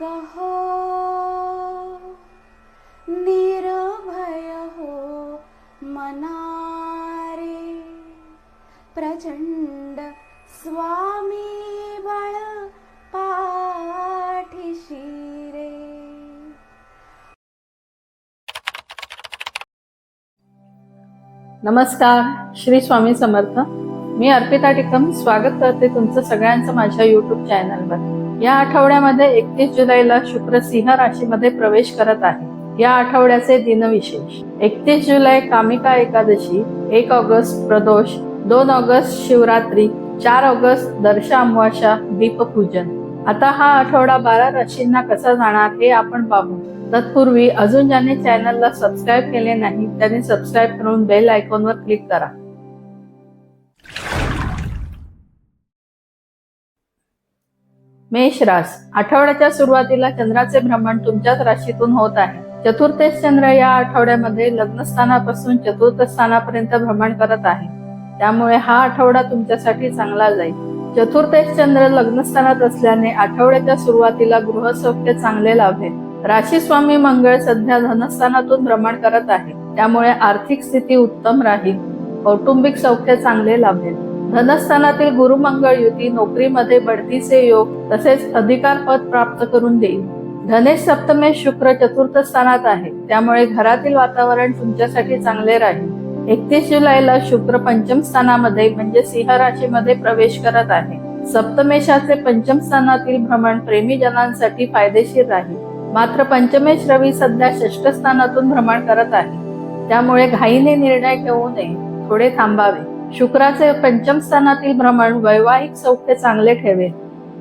कहो निर्भय हो मनारे प्रचंड स्वामी बळ पाठीशी रे नमस्कार श्री स्वामी समर्थ. मी अर्पिता टिकम स्वागत करते तुमचं सगळ्यांचं माझ्या युट्यूब चॅनलवर या आठवड्यामध्ये एकतीस जुलैला शुक्र सिंह राशीमध्ये प्रवेश करत आहे. या आठवड्याचे दिनविशेष. एकतीस जुलै कामिका एकादशी एक ऑगस्ट प्रदोष दोन ऑगस्ट शिवरात्री चार ऑगस्ट दर्शा अमावास्या दीपपूजन. आता हा आठवडा बारा राशींना कसा जाणार हे आपण पाहू. तत्पूर्वी अजून ज्याने चॅनलला सबस्क्राईब केले नाही त्यांनी सबस्क्राईब करून बेल आयकॉनवर क्लिक करा. मेष रास आठवड्याच्या सुरुवातीला चंद्राचे भ्रमण तुमच्याच राशीतून होत आहे. चतुर्थेश चंद्र या आठवड्यामध्ये लग्नस्थानापासून चतुर्थ स्थानापर्यंत भ्रमण करत आहे. त्यामुळे हा आठवडा तुमच्यासाठी चांगला जाईल. चतुर्थेश चंद्र लग्नस्थानात असल्याने आठवड्याच्या सुरुवातीला गृहसौख्य चांगले लाभेल. राशी स्वामी मंगळ सध्या धनस्थानातून भ्रमण करत आहे. त्यामुळे आर्थिक स्थिती उत्तम राहील. कौटुंबिक सौख्य चांगले लाभेल. धनस्थानातील गुरुमंगळ युती नोकरीमध्ये बढतीचे योग तसेच अधिकार पद प्राप्त करून देईल. धनेश सप्तमेश शुक्र चतुर्थ स्थानात आहे. त्यामुळे घरातील वातावरण तुमच्यासाठी चांगले राहील. एकतीस जुलैला शुक्र पंचम स्थानामध्ये म्हणजे सिंह राशीमध्ये प्रवेश करत आहे. सप्तमेशाचे पंचम स्थानातील भ्रमण प्रेमी जनांसाठी फायदेशीर राहील. मात्र पंचमेश रवी सध्या षष्ठ स्थानातून भ्रमण करत आहे. त्यामुळे घाईने निर्णय घेऊ नये. थोडे थांबावे. शुक्राचे पंचम स्थानातील भ्रमण वैवाहिक सौख्य चांगले ठेवेल.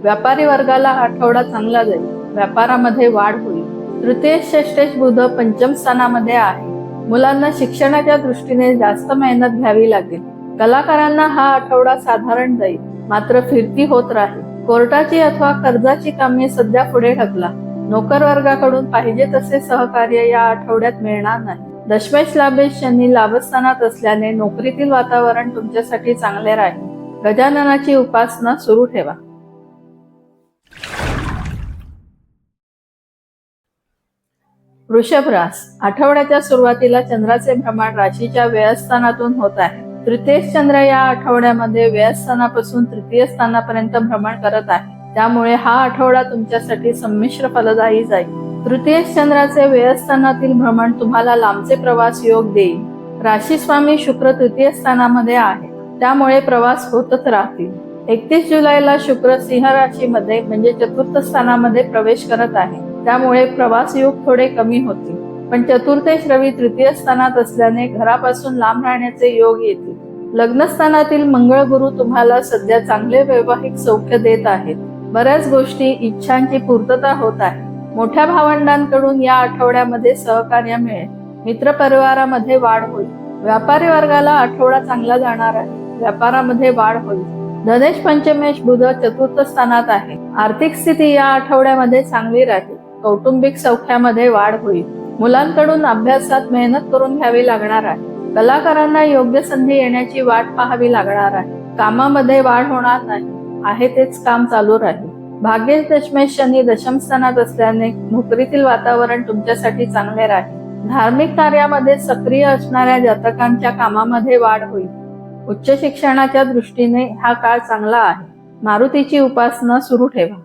व्यापारी वर्गाला हा आठवडा चांगला जाईल. व्यापारामध्ये वाढ होईल. तृतीय श्रेष्ठेश बुध पंचम स्थानामध्ये आहे. मुलांना शिक्षणाच्या दृष्टीने जास्त मेहनत घ्यावी लागेल. कलाकारांना हा आठवडा साधारण जाईल. मात्र फिरती होत राहील. कोर्टाची अथवा कर्जाची कामे सध्या पुढे ढकला. नोकर वर्गाकडून पाहिजे तसे सहकार्य या आठवड्यात मिळणार नाही. दशमेश लाभेश शनी लाभस्थानात असल्याने नोकरीतील वातावरण तुमच्यासाठी चांगले राहील. गजाननाची उपासना सुरू ठेवा. वृषभ रास आठवड्याच्या सुरुवातीला चंद्राचे भ्रमण राशीच्या व्ययस्थानातून होत आहे. तृतीय चंद्र या आठवड्यामध्ये व्ययस्थानापासून तृतीय स्थानापर्यंत भ्रमण करत आहे. त्यामुळे हा आठवडा तुमच्यासाठी संमिश्र फलदायी जाईल. तृतीय चंद्राचे व्ययस्थानातील भ्रमण तुम्हाला लांबचे प्रवास योग देईल. राशी स्वामी शुक्र तृतीय स्थानामध्ये आहे. त्यामुळे प्रवास होतच राहतील. एकतीस जुलैला शुक्र सिंह राशीमध्ये म्हणजे चतुर्थ स्थानामध्ये प्रवेश करत आहे. त्यामुळे प्रवास योग थोडे कमी होतील. पण चतुर्थेश रवी तृतीय स्थानात असल्याने घरापासून लांब राहण्याचे योग येतील. लग्नस्थानातील मंगळ गुरु तुम्हाला सध्या चांगले वैवाहिक सौख्य देत आहेत. बऱ्याच गोष्टी इच्छांची पूर्तता होत आहे. मोठ्या भावंडांकडून या आठवड्यामध्ये सहकार्य मिळेल. मित्रपरिवारामध्ये वाढ होईल. व्यापारी वर्गाला आठवडा चांगला जाणार आहे. व्यापारामध्ये वाढ होईल. धनेश पंचमेश बुध चतुर्थ स्थानात आहे. आर्थिक स्थिती या आठवड्यामध्ये चांगली राहील. कौटुंबिक सौख्यामध्ये वाढ होईल. मुलांकडून अभ्यासात मेहनत करून घ्यावी लागणार आहे. कलाकारांना योग्य संधी येण्याची वाट पाहावी लागणार आहे. कामामध्ये वाढ होणार नाही. आहे तेच काम चालू राहील. भाग्येश दशमेश शनी दशम स्थानात असल्याने नोकरीतील वातावरण तुमच्यासाठी चांगले राहील. धार्मिक कार्यामध्ये सक्रिय असणाऱ्या जातकांच्या कामामध्ये वाढ होईल. उच्च शिक्षणाच्या दृष्टीने हा काळ चांगला आहे. मारुतीची उपासना सुरू ठेवा.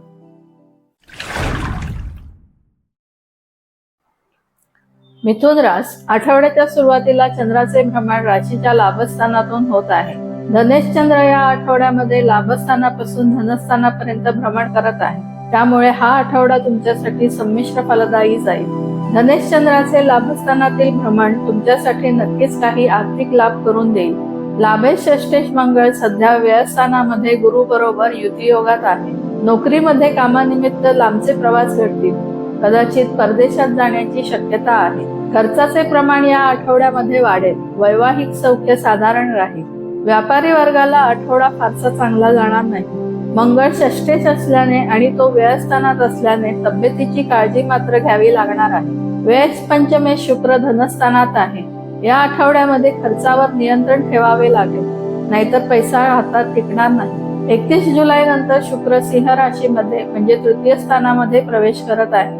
मिथुन रास आठवड्याच्या सुरुवातीला चंद्राचे भ्रमण राशीच्या लाभस्थानातून होत आहे. धनेशचंद्र या आठवड्यामध्ये लाभस्थानापासून धनस्थानापर्यंत भ्रमण करत आहे. त्यामुळे हा आठवडा तुमच्यासाठी संमिश्र फलदायी जाईल. धनेशचंद्राचे लाभस्थानातील भ्रमण तुमच्यासाठी नक्कीच काही आर्थिक लाभ करून देईल. लाभेश षष्टेश मंगळ सध्या व्ययस्थानामध्ये गुरु बरोबर युतीयोगात आहे. नोकरीमध्ये कामानिमित्त लांबचे प्रवास घडतील. कदाचित परदेशात जाण्याची शक्यता आहे. खर्चाचे प्रमाण या आठवड्यामध्ये वाढेल. वैवाहिक सौख्य साधारण राहील. व्यापारी वर्गाला आठवडा फारसा चांगला जाणार नाही. मंगळ षष्टेश असल्याने आणि तो व्ययस्थानात असल्याने तब्येतीची काळजी मात्र घ्यावी लागणार आहे. व्ययस पंचमेश शुक्र धनस्थानात आहे. या आठवड्यामध्ये खर्चावर नियंत्रण ठेवावे लागेल. नाहीतर पैसा हातात टिकणार नाही. एकतीस जुलै नंतर शुक्र सिंह राशीमध्ये म्हणजे तृतीय स्थानामध्ये प्रवेश करत आहे.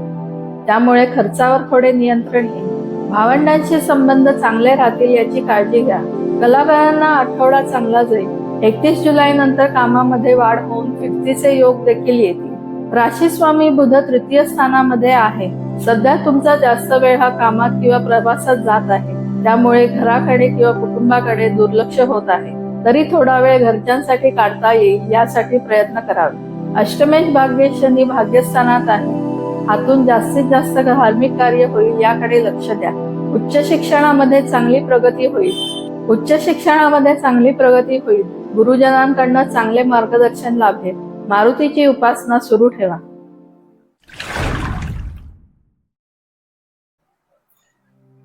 त्यामुळे खर्चावर थोडे नियंत्रण येईल. भावंडांशी संबंध चांगले राहतील याची काळजी घ्या. कलाकारांना आठवडा चांगला जाईल. एकतीस जुलै नंतर कामामध्ये वाढ होऊन फिरतीचे योग देखील येतील. राशी स्वामी बुध तृतीय स्थानामध्ये आहे. सध्या तुमचा जास्त वेळ हा कामात किंवा प्रवासात जात आहे. त्यामुळे घराकडे किंवा कुटुंबाकडे दुर्लक्ष होत आहे. तरी थोडा वेळ घरच्यांसाठी काढता येईल यासाठी प्रयत्न करावे. अष्टमेश भाग्य शनी भाग्यस्थानात आहे. हातून जास्तीत जास्त धार्मिक कार्य होईल याकडे लक्ष द्या. उच्च शिक्षणामध्ये चांगली प्रगती होईल. उच्च शिक्षणामध्ये चांगली प्रगती होईल. गुरुजनांकडनं चांगले मार्गदर्शन लाभेल मारुतीची उपासना सुरू ठेवा.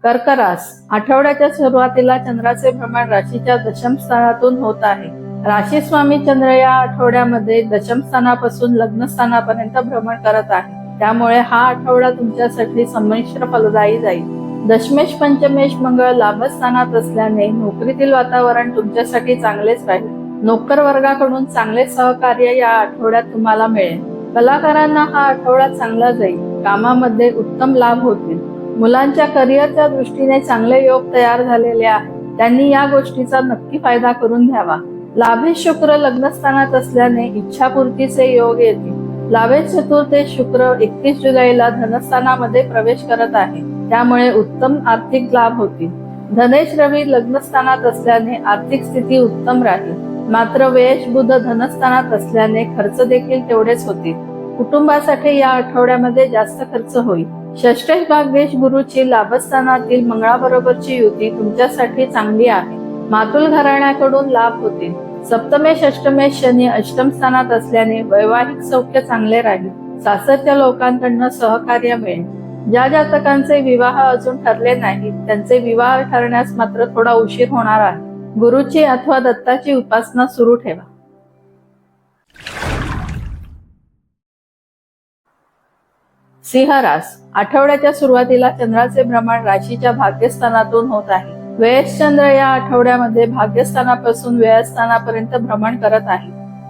कर्करास आठवड्याच्या सुरुवातीला चंद्राचे भ्रमण राशीच्या दशम स्थानातून होत आहे. राशी स्वामी चंद्र या आठवड्यामध्ये दशम स्थानापासून लग्न स्थानापर्यंत भ्रमण करत आहे. त्यामुळे हा आठवडा तुमच्यासाठी संमिश्र फलदायी जाईल. दशमेश पंचमेश मंगळ लाभस्थानात असल्याने नोकरीतील वातावरण तुमच्यासाठी चांगलेच राहील. नोकर वर्गाकडून चांगले सहकार्य या आठवड्यात तुम्हाला मिळेल. कलाकारांना हा आठवडा चांगला जाईल. कामामध्ये उत्तम लाभ होतील. मुलांच्या करिअरच्या दृष्टीने चांगले योग तयार झालेले आहेत त्यांनी या गोष्टीचा नक्की फायदा करून घ्यावा. लाभेश शुक्र लग्नस्थानात असल्याने इच्छापूर्तीचे योग येतील. लावेश चतुर्थेश शुक्र एकतीस जुलैला धनस्थानामध्ये प्रवेश करत आहे. त्यामुळे उत्तम आर्थिक लाभ होतील. धनेश रवी लग्नस्थानात असल्याने आर्थिक स्थिती उत्तम राहील. मात्र वेश बुध धनस्थानात असल्याने खर्च देखील तेवढेच होतील. कुटुंबासाठी या आठवड्यामध्ये जास्त खर्च होईल. षष्टेश वेश गुरुची लाभस्थानातील मंगळाबरोबरची युती तुमच्यासाठी चांगली आहे. मातुल घराण्याकडून लाभ होतील. सप्तमेश अष्टमेश शनी अष्टम स्थानात असल्याने वैवाहिक सौख्य चांगले राहील. सासरच्या लोकांकडनं सहकार्य मिळेल. ज्या जातकांचे विवाह अजून ठरले नाहीत त्यांचे विवाह ठरण्यास मात्र थोडा उशीर होणार आहे. गुरुची अथवा दत्ताची उपासना सुरू ठेवा. सिंहरास आठवड्याच्या सुरुवातीला चंद्राचे भ्रमण राशीच्या भाग्यस्थानातून होत आहे. वेळेस चंद्र या आठवड्यामध्ये भाग्यस्थानापासून व्ययस्थानापर्यंत भ्रमण करत आहे.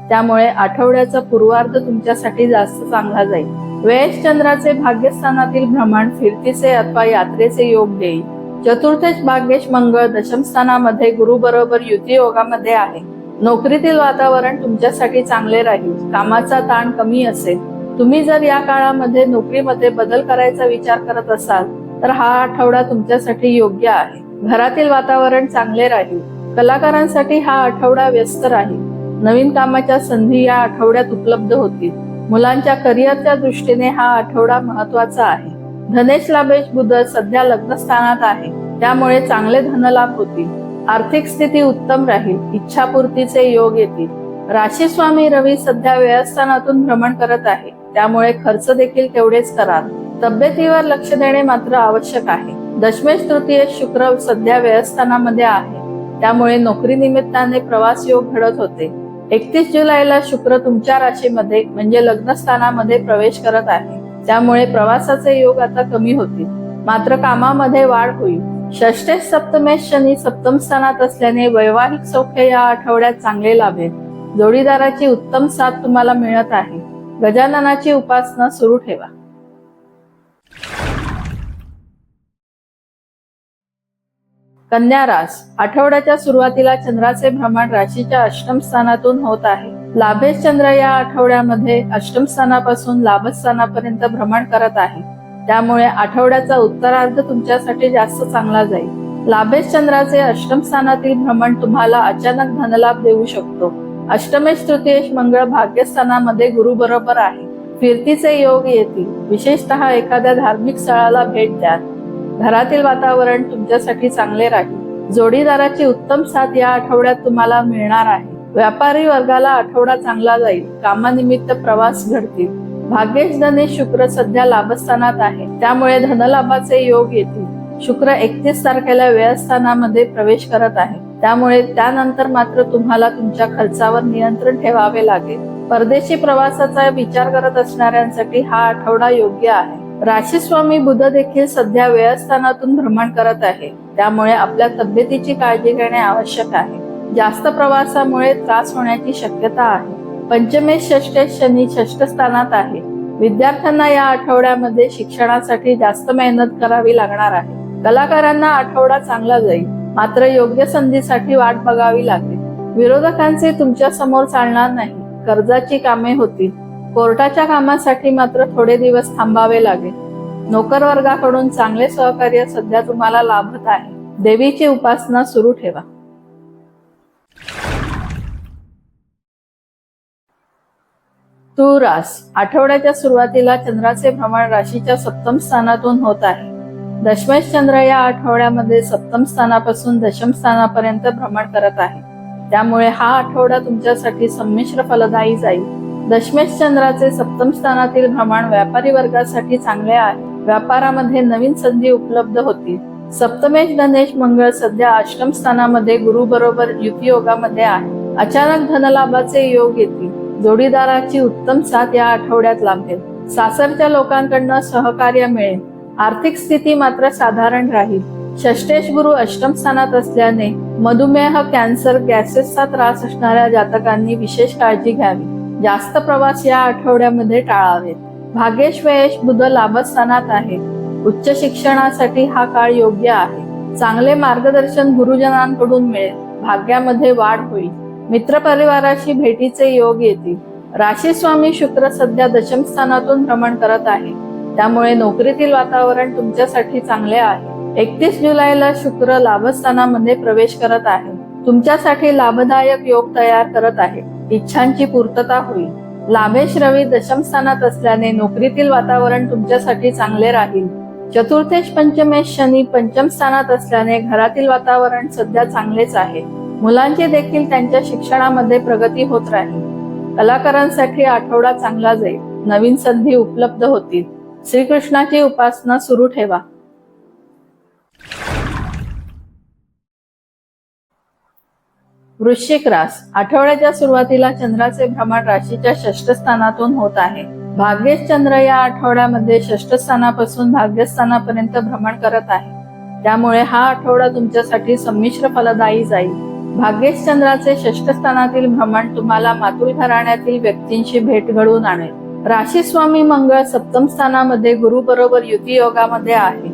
त्यामुळे आठवड्याचा पूर्वार्ध तुमच्यासाठी जास्त चांगला जाईल. वेळेस भाग्यस्थानातील भ्रमण फिरतीचे अथवा यात्रेचे योग देईल. चतुर्थेश भाग्येश मंगळ दशमस्थानामध्ये गुरु बरोबर युती योगामध्ये आहे. नोकरीतील वातावरण तुमच्यासाठी चांगले राहील. कामाचा ताण कमी असेल. तुम्ही जर या काळामध्ये नोकरीमध्ये बदल करायचा विचार करत असाल तर हा आठवडा तुमच्यासाठी योग्य आहे. घरातील वातावरण चांगले राहील. कलाकारांसाठी हा आठवडा व्यस्त राहील. नवीन कामाच्या संधी या आठवड्यात उपलब्ध होतील. मुलांच्या करिअरच्या दृष्टीने हा आठवडा महत्त्वाचा आहे. धनेश लाभेश बुध सध्या लग्नस्थानात आहे. त्यामुळे चांगले धनलाभ होतील. आर्थिक स्थिती उत्तम राहील. इच्छापूर्तीचे योग येतील. राशी स्वामी रवी सध्या व्यवस्थानातून भ्रमण करत आहे. त्यामुळे खर्च देखील तेवढेच कराल. तब्येतीवर लक्ष देणे मात्र आवश्यक आहे. दशमेश तृतीय शुक्र सध्या व्ययस्थानामध्ये आहे. त्यामुळे नोकरी निमित्ताने प्रवास योग घडत होते. एकतीस जुलैला शुक्र तुमच्या राशीमध्ये म्हणजे लग्नस्थानामध्ये प्रवेश करत आहे. त्यामुळे प्रवासाचे योग आता कमी होतील. मात्र कामामध्ये वाढ होईल. षष्टेश सप्तमेश शनी सप्तम स्थानात असल्याने वैवाहिक सौख्य या आठवड्यात चांगले लाभेल. जोडीदाराची उत्तम साथ तुम्हाला मिळत आहे. गजाननाची उपासना सुरू ठेवा. कन्या रास. आठवड्याच्या सुरुवातीला चंद्राचे भ्रमण राशीच्या अष्टम स्थानातून होत आहे. लाभेश चंद्र या आठवड्यामध्ये अष्टम स्थानापासून लाभस्थानापर्यंत भ्रमण करत आहे. त्यामुळे आठवड्याचा उत्तरार्ध तुमच्यासाठी जास्त चांगला जाईल. लाभेश चंद्राचे अष्टम स्थानातील भ्रमण तुम्हाला अचानक धनलाभ देऊ शकतो. अष्टमेश तृतीयेश मंगळ भाग्यस्थानामध्ये गुरु बरोबर आहे. फिरतीचे योग येतील. विशेषतः एखाद्या धार्मिक स्थळाला भेट द्या घरातील वातावरण तुमच्यासाठी चांगले राहील. जोडीदाराची उत्तम साथ या आठवड्यात तुम्हाला मिळणार आहे. व्यापारी वर्गाला आठवडा चांगला जाईल. कामानिमित्त प्रवास घडतील. भाग्येश धनेश शुक्र सध्या लाभस्थानात आहे. त्यामुळे धनलाभाचे योग येतील. शुक्र एकतीस तारखेला व्ययस्थानामध्ये प्रवेश करत आहे. त्यामुळे त्यानंतर मात्र तुम्हाला तुमच्या खर्चावर नियंत्रण ठेवावे लागेल. परदेशी प्रवासाचा विचार करत असणाऱ्यांसाठी हा आठवडा योग्य आहे. राशी स्वामी देखील सध्या वेळस्थानातून भ्रमण करत आहे. त्यामुळे आपल्या तब्येतीची काळजी घेणे आवश्यक आहे. जास्त प्रवासामुळे त्रास होण्याची शक्यता आहे. पंचमेश षष्टेश शनी षष्ठ स्थानात आहे. विद्यार्थ्यांना या आठवड्यामध्ये शिक्षणासाठी जास्त मेहनत करावी लागणार आहे. कलाकारांना आठवडा चांगला जाईल. मात्र योग्य संधीसाठी वाट बघावी लागेल. विरोधकांचे तुमच्यासमोर चालणार नाही. कर्जाची कामे होतील. कोर्टाच्या कामासाठी मात्र थोडे दिवस थांबावे लागेल. नोकर वर्गाकडून चांगले सहकार्य सध्या तुम्हाला लाभत आहे. देवीची उपासना सुरू ठेवा. तुरास आठवड्याच्या सुरुवातीला चंद्राचे भ्रमण राशीच्या सप्तम स्थानातून होत आहे. दशमेश चंद्र या आठवड्यामध्ये सप्तम स्थानापासून दशम स्थानापर्यंत भ्रमण करत आहे. त्यामुळे हा आठवडा तुमच्यासाठी संमिश्र फलदायी जाईल. दशमेश चंद्राचे सप्तम स्थानातील भ्रमण व्यापारी वर्गासाठी चांगले आहे. व्यापारामध्ये नवीन संधी उपलब्ध होतील. सप्तमेश धनेश मंगळ सध्या आश्रम स्थानामध्ये गुरु बरोबर युतियोगामध्ये आहे. अचानक धनलाभाचे योग येतील. जोडीदाराची उत्तम साथ या आठवड्यात लाभेल. सासरच्या लोकांकडनं सहकार्य मिळेल. आर्थिक स्थिती मात्र साधारण राहील. षष्टेश गुरु अष्टम स्थानात असल्याने मधुमेह कॅन्सर गॅसेसचा त्रास असणाऱ्या जातकांनी विशेष काळजी घ्यावी. जास्त प्रवास या आठवड्यामध्ये टाळावेत. भाग्येश बुध लाभस्थानात आहे. उच्च शिक्षणासाठी हा काळ योग्य आहे. चांगले मार्गदर्शन गुरुजनांकडून मिळेल. भाग्यामध्ये वाढ होईल. मित्रपरिवाराशी भेटीचे योग येतील. राशी स्वामी शुक्र सध्या दशम स्थानातून भ्रमण करत आहे. त्यामुळे नोकरीतील वातावरण तुमच्यासाठी चांगले आहे. एकतीस जुलैला शुक्र लाभस्थानामध्ये प्रवेश करत आहे. तुमच्यासाठी लाभदायक योग तयार करत आहे. इच्छांची पूर्तता होईल. लाभेश रवी दशमस्थानात असल्याने नोकरीतील वातावरण तुमच्यासाठी चांगले राहील. चतुर्थेश पंचमेश शनी पंचम स्थानात असल्याने घरातील वातावरण सध्या चांगलेच आहे. मुलांची देखील त्यांच्या शिक्षणामध्ये प्रगती होत राहील. कलाकारांसाठी आठवडा चांगला जाईल. नवीन संधी उपलब्ध होतील. श्रीकृष्णाची उपासना सुरू ठेवा. वृश्चिक रास. आठवड्याच्या सुरुवातीला चंद्राचे भ्रमण राशीच्या षष्ठ स्थानातून होत आहे. भाग्येश चंद्र या आठवड्यामध्ये षष्ठ स्थानापासून भाग्यस्थानापर्यंत भ्रमण करत आहे. त्यामुळे हा आठवडा तुमच्यासाठी संमिश्र फलदायी जाईल. भाग्येश चंद्राचे षष्ठ स्थानातील भ्रमण तुम्हाला मातुल घराण्यातील व्यक्तींशी भेट घडवून आणेल. राशी स्वामी मंगळ सप्तम स्थानामध्ये गुरु बरोबर युती योगामध्ये आहे.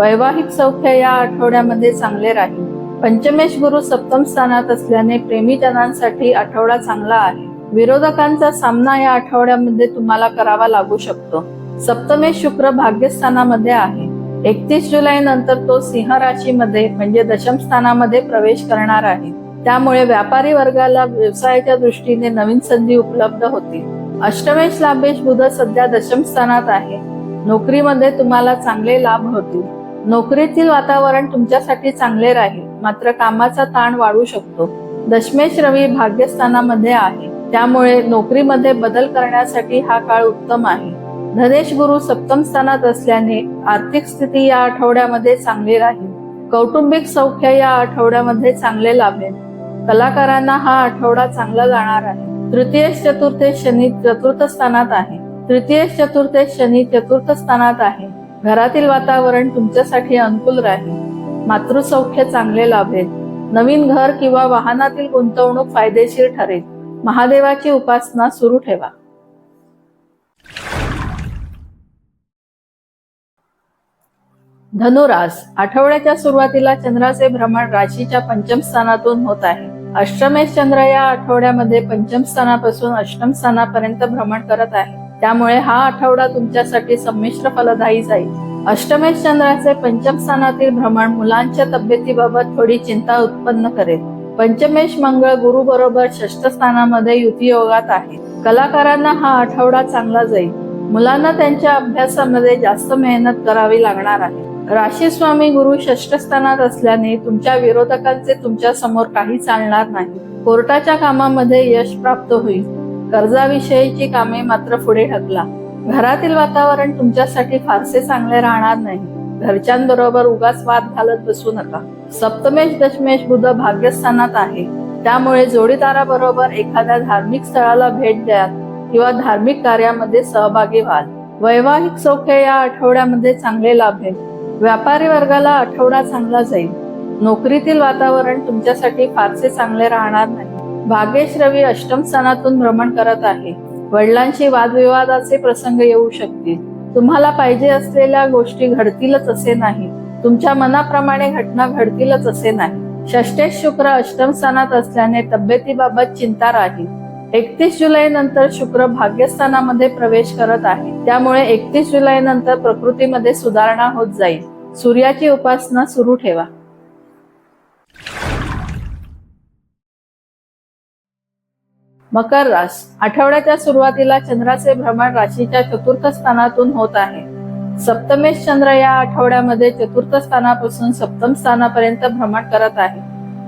वैवाहिक सौख्य या आठवड्यामध्ये चांगले राहील. पंचमेश गुरु सप्तम स्थानात असल्याने प्रेमीजनांसाठी आठवडा चांगला आहे. विरोधकांचा सामना या आठवड्यामध्ये तुम्हाला करावा लागू शकतो. सप्तमेश शुक्र भाग्यस्थानामध्ये आहे. एकतीस जुलै नंतर तो सिंह राशीमध्ये म्हणजे दशम स्थानामध्ये प्रवेश करणार आहे. त्यामुळे व्यापारी वर्गाला व्यवसायाच्या दृष्टीने नवीन संधी उपलब्ध होतील. अष्टमेश लाभेश बुध सध्या दशम स्थानात आहे. नोकरीमध्ये तुम्हाला चांगले लाभ होतील. नोकरीतील वातावरण तुमच्यासाठी चांगले राहील. मात्र कामाचा ताण वाढू शकतो. दशमेश रवी भाग्यस्थानामध्ये आहे. त्यामुळे नोकरीमध्ये बदल करण्यासाठी हा काळ उत्तम आहे. धनेश गुरु सप्तम स्थानात असल्याने आर्थिक स्थिती या आठवड्यामध्ये चांगली राहील. कौटुंबिक सौख्य या आठवड्यामध्ये चांगले लाभेल. कलाकारांना हा आठवडा चांगला जाणार आहे. तृतीय चतुर्थेश शनी चतुर्थ स्थानात आहे. तृतीय चतुर्थेश शनी चतुर्थ स्थानात आहे. घरातील वातावरण तुमच्यासाठी अनुकूल राहील. मातृसौख्य चांगले लाभेल. नवीन घर किंवा वाहनातील गुंतवणूक फायदेशीर ठरेल. महादेवाची उपासना सुरू ठेवा. धनुरास आठवड्याच्या सुरुवातीला चंद्राचे भ्रमण राशीच्या पंचम स्थानातून होत आहे. अष्टमेश चंद्र या आठवड्यामध्ये पंचम स्थानापासून अष्टम स्थानापर्यंत भ्रमण करत आहे. त्यामुळे हा आठवडा तुमच्यासाठी संमिश्र फलदायी जाईल. अष्टमेश चंद्राचे पंचम स्थानातील भ्रमण मुलांच्या तब्येतीबाबत थोडी चिंता उत्पन्न करेल. पंचमेश मंगळ गुरु बरोबर षष्ठ स्थानामध्ये युती योगात आहे कलाकारांना हा आठवडा चांगला जाईल. मुलांना त्यांच्या अभ्यासामध्ये जास्त मेहनत करावी लागणार आहे. राशी स्वामी गुरु षष्ठ स्थानात असल्याने तुमच्या विरोधकांचे तुमच्यासमोर काही चालणार नाही. कोर्टाच्या कामामध्ये यश प्राप्त होईल. कर्जाविषयीची कामे मात्र पुढे ढकला. घरातील वातावरण तुमच्यासाठी फारसे चांगले राहणार नाही. घरच्यांबरोबर उगाच वाद घालत बसू नका. सप्तमेश दशमेश बुध भाग्यस्थानात आहे. त्यामुळे जोडीदाराबरोबर एखाद्या धार्मिक स्थळाला भेट द्या किंवा धार्मिक कार्यामध्ये सहभागी व्हाल. वैवाहिक सौख्य या आठवड्यामध्ये चांगले लाभेल व्यापारी वर्गाला आठवडा चांगला जाईल. नोकरीतील वातावरण तुमच्यासाठी फारसे चांगले राहणार नाही. भाग्येश रवी अष्टम स्थानातून भ्रमण करत आहे. वडिलांशी वादविवादाचे प्रसंग येऊ शकतील. तुम्हाला पाहिजे असलेल्या गोष्टी घडतीलच असे नाही. तुमच्या मनाप्रमाणे घटना घडतीलच असे नाही. षष्टेश शुक्र अष्टम स्थानात असल्याने तब्येतीबाबत चिंता राहील. एकतीस जुलै नंतर शुक्र भाग्यस्थानामध्ये प्रवेश करत आहे. त्यामुळे एकतीस जुलै नंतर प्रकृतीमध्ये सुधारणा होत जाईल. सूर्याची उपासना सुरू ठेवा. मकर रास आठवड्याच्या सुरुवातीला चंद्राचे भ्रमण राशीच्या चतुर्थ स्थानातून होत आहे. सप्तमेश चंद्र या आठवड्यामध्ये चतुर्थ स्थानापासून सप्तम स्थानापर्यंत भ्रमण करत आहे.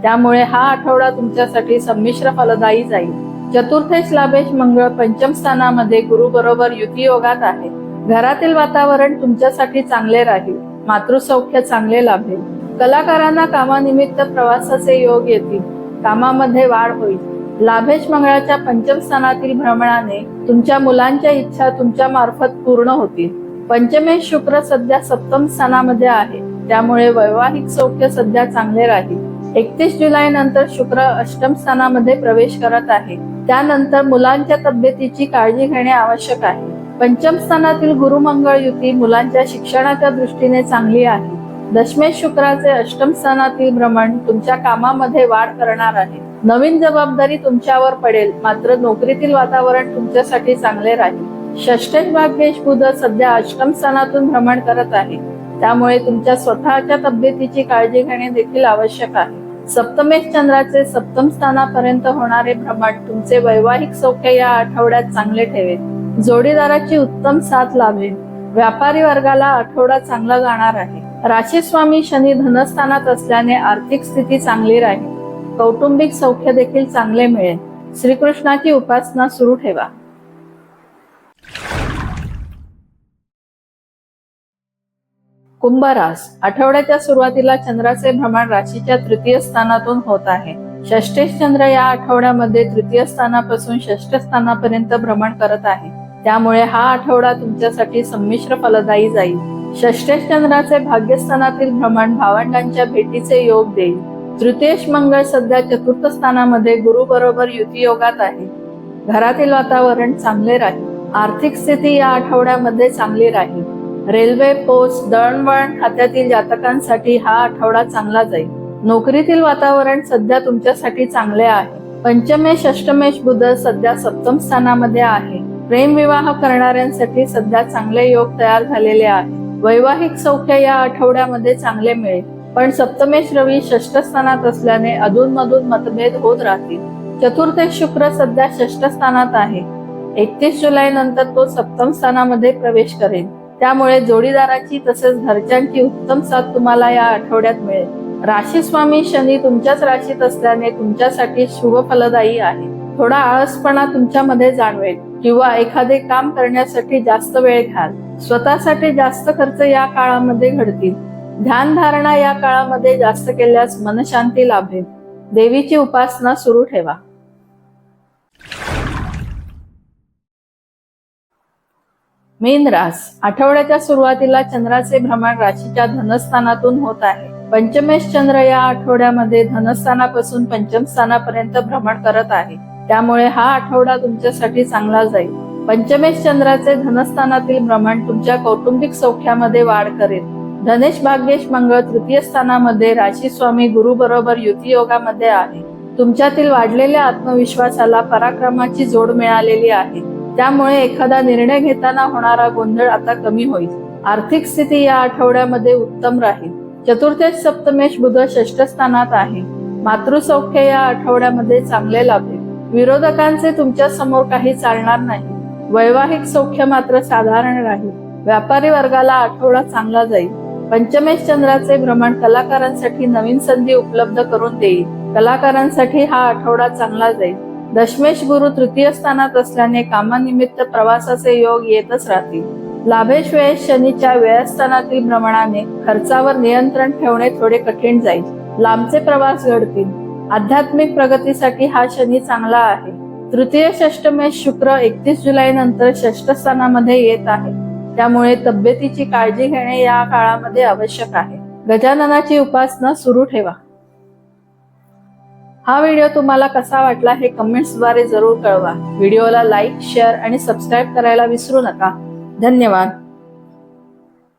त्यामुळे हा आठवडा तुमच्यासाठी संमिश्र फलदायी जाईल. चतुर्थेश लाभेश मंगळ पंचम स्थानामध्ये गुरु बरोबर युती योगात आहे. घरातील वातावरण तुमच्यासाठी चांगले राहील. मातृसौख्य चांगले लाभेल. कलाकारांना कामानिमित्त प्रवासाचे योग येतील. कामामध्ये वाढ होईल. लाभेश मंगळाच्या पंचम स्थानातील भ्रमणाने तुमच्या मुलांच्या इच्छा तुमच्या मार्फत पूर्ण होतील. पंचमेश शुक्र सध्या सप्तम स्थानामध्ये आहे. त्यामुळे वैवाहिक सौख्य सध्या चांगले राहील. एकतीस जुलै नंतर शुक्र अष्टम स्थानामध्ये प्रवेश करत आहे. त्यानंतर मुलांच्या तब्येतीची काळजी घेणे आवश्यक आहे. पंचम स्थानातील गुरुमंगळ युती मुलांच्या शिक्षणाच्या दृष्टीने चांगली आहे. दशमेश शुक्राचे अष्टम स्थानातील भ्रमण तुमच्या कामामध्ये वाढ करणार आहे. नवीन जबाबदारी तुमच्यावर पडेल. मात्र नोकरीतील वातावरण तुमच्यासाठी चांगले राहील. षष्टेश भाग्येश बुध सध्या आश्रम स्थानातून भ्रमण करत आहे. त्यामुळे तुमच्या स्वतःच्या तब्येतीची काळजी घेणे देखील आवश्यक आहे. सप्तमेश चंद्राचे सप्तम स्थानापर्यंत होणारे भ्रमण तुमचे वैवाहिक सौख्य या आठवड्यात चांगले ठेवेल. जोडीदाराची उत्तम साथ लाभेल. व्यापारी वर्गाला आठवडा चांगला जाणार आहे. राशी स्वामी शनी धनस्थानात असल्याने आर्थिक स्थिती चांगली राहील. कौटुंबिक सौख्य देखील चांगले मिळेल. श्रीकृष्णाची उपासना सुरू ठेवा. कुंभरास आठवड्याच्या सुरुवातीला चंद्राचे भ्रमण राशीच्या तृतीय स्थानातून होत आहे. षष्टेश चंद्र या आठवड्यामध्ये तृतीय स्थानापासून षष्ठ स्थानापर्यंत भ्रमण करत आहे. त्यामुळे हा आठवडा तुमच्यासाठी संमिश्र फलदायी जाईल. षष्टेश चंद्राचे भाग्यस्थानातील भ्रमण भावंडांच्या भेटीचे योग देईल. तृतीयश मंगळ सध्या चतुर्थ स्थानामध्ये गुरु बरोबर युती योगात आहे. घरातील वातावरण चांगले राहील. आर्थिक स्थिती या आठवड्यामध्ये चांगली राहील. रेल्वे पोस्ट दळणवळण खात्यातील जातकांसाठी हा आठवडा चांगला जाईल. नोकरीतील वातावरण सध्या तुमच्यासाठी चांगले आहे. पंचमेश अष्टमेश बुध सध्या सप्तम स्थानामध्ये आहे. प्रेम विवाह करणाऱ्यांसाठी सध्या चांगले योग तयार झालेले आहे. वैवाहिक सौख्य या आठवड्यामध्ये चांगले मिळेल. पण सप्तमेश रवी षष्ठ स्थानात असल्याने अधूनमधून मतभेद होत राहतील. चतुर्थेश शुक्र सध्या षष्ठ स्थानात आहे. एकतीस जुलै नंतर तो सप्तम स्थानामध्ये प्रवेश करेल. त्यामुळे जोडीदाराची तसेच घरच्यांची उत्तम साथ तुम्हाला या आठवड्यात मिळेल. राशी स्वामी शनी तुमच्याच राशीत असल्याने तुमच्यासाठी शुभ फलदायी आहे. थोडा आळसपणा तुमच्यामध्ये जाणवेल किंवा एखादे काम करण्यासाठी जास्त वेळ घ्याल. स्वतःसाठी जास्त खर्च या काळामध्ये घडतील. ध्यानधारणा या काळामध्ये जास्त केल्यास मनशांती लाभेल. देवीची उपासना सुरू ठेवा. मीन रास. आठवड्याच्या सुरुवातीला चंद्राचे भ्रमण राशीच्या धनस्थानातून होत आहे. पंचमेश चंद्र या आठवड्यामध्ये धनस्थानापासून पंचम स्थानापर्यंत भ्रमण करत आहे. त्यामुळे हा आठवडा तुमच्यासाठी चांगला जाईल. पंचमेश चंद्राचे धनस्थानातील भ्रमण तुमच्या कौटुंबिक सौख्यामध्ये वाढ करेल. धनेश भाग्येश मंगळ तृतीय स्थानामध्ये राशी स्वामी गुरु बरोबर युती योगामध्ये आहे. तुमच्यातील वाढलेल्या आत्मविश्वासाला पराक्रमाची जोड मिळालेली आहे. त्यामुळे एखादा निर्णय घेताना होणारा गोंधळ आता कमी होईल. आर्थिक स्थिती या आठवड्यामध्ये उत्तम राहील. चतुर्थेश सप्तमेश बुध षष्ठ स्थानात आहे. मातृसौख्य या आठवड्यामध्ये चांगले लाभेल. विरोधकांचे तुमच्यासमोर काही चालणार नाही. वैवाहिक सौख्य मात्र साधारण राहील. व्यापारी वर्गाला आठवडा चांगला जाईल. पंचमेश चंद्राचे भ्रमण कलाकारांसाठी नवीन संधी उपलब्ध करून देईल. कलाकारांसाठी हा आठवडा चांगला जाईल. दशमेश गुरु तृतीय स्थानात असल्याने कामानिमित्त प्रवासाचे योग येतच राहतील. लाभेश वेळेस शनीच्या व्ययस्थानातील भ्रमणाने खर्चावर नियंत्रण ठेवणे थोडे कठीण जाईल. लांबचे प्रवास घडतील. आध्यात्मिक प्रगतीसाठी हा शनी चांगला आहे. तृतीय षष्टमेश शुक्र एकतीस जुलै नंतर षष्ठ स्थानामध्ये येत आहे. त्यामुळे तब्येतीची काळजी घेणे या काळामध्ये आवश्यक आहे. गजाननाची उपासना सुरू ठेवा. हा व्हिडिओ तुम्हाला कसा वाटला हे कमेंट्सद्वारे जरूर कळवा. व्हिडिओला लाईक शेअर आणि सबस्क्राईब करायला विसरू नका. धन्यवाद.